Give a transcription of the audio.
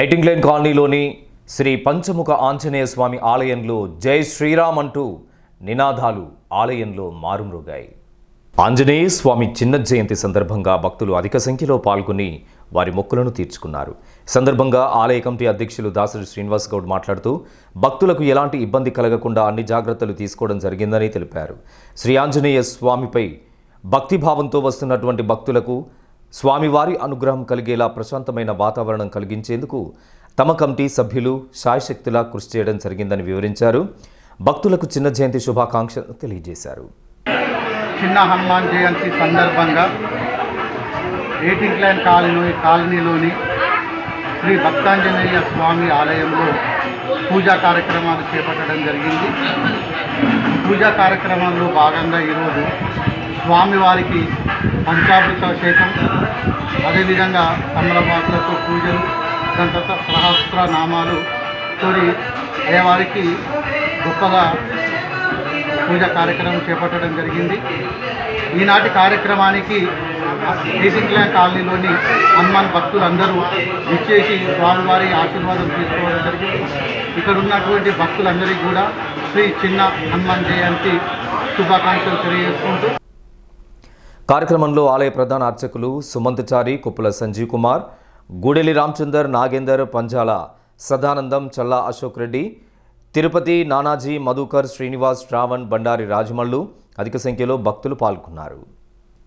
ఐటింగ్లేన్ కాలనీలోని శ్రీ పంచముఖ ఆంజనేయ స్వామి ఆలయంలో జై శ్రీరామ్ అంటూ నినాదాలు ఆలయంలో మారుమ్రోగాయి. ఆంజనేయ స్వామి చిన్న జయంతి సందర్భంగా భక్తులు అధిక సంఖ్యలో పాల్గొని వారి మొక్కులను తీర్చుకున్నారు. సందర్భంగా ఆలయ కమిటీ అధ్యక్షులు దాసరి శ్రీనివాస్ గౌడ్ మాట్లాడుతూ భక్తులకు ఎలాంటి ఇబ్బంది కలగకుండా అన్ని జాగ్రత్తలు తీసుకోవడం జరిగిందని తెలిపారు. శ్రీ ఆంజనేయ స్వామిపై భక్తిభావంతో వస్తున్నటువంటి భక్తులకు స్వామివారి అనుగ్రహం కలిగేలా ప్రశాంతమైన వాతావరణం కలిగించేందుకు తమ కమిటీ సభ్యులు సాయశక్తిలా కృషి చేయడం జరిగిందని వివరించారు. భక్తులకు చిన్న జయంతి శుభాకాంక్షలు తెలియజేశారు. చిన్న హనుమాన్ జయంతి సందర్భంగా ఎయిటింగ్ లైన్ కాలనీ కాలనీలోని శ్రీ భక్తాంజనేయ స్వామి ఆలయంలో పూజా కార్యక్రమాలు చేపట్టడం జరిగింది. పూజా కార్యక్రమాల్లో భాగంగా ఈరోజు స్వామివారికి పంచామృతాభిషేకం అదేవిధంగా తమలపాకులతో పూజలు దాని తర్వాత సహస్ర నామాలు తోడి అయ్యవారికి గొప్పగా పూజ కార్యక్రమం చేపట్టడం జరిగింది. ఈనాటి కార్యక్రమానికి టీసింగ్లా కాలనీలోని హనుమాన్ భక్తులందరూ విచ్చేసి స్వామివారి ఆశీర్వాదం తీసుకోవడం జరిగింది. ఇక్కడ ఉన్నటువంటి భక్తులందరికీ కూడా శ్రీ చిన్న హనుమాన్ జయంతి శుభాకాంక్షలు తెలియజేసుకుంటూ కార్యక్రమంలో ఆలయ ప్రధాన అర్చకులు సుమంతచారి కుప్పల సంజీవ్ కుమార్ గూడెలి రామచందర్ నాగేందర్ పంజాల సదానందం చల్లా అశోక్ రెడ్డి తిరుపతి నానాజీ మధుకర్ శ్రీనివాస్ శ్రావణ్ బండారి రాజమల్లు అధిక సంఖ్యలో భక్తులు పాల్గొన్నారు.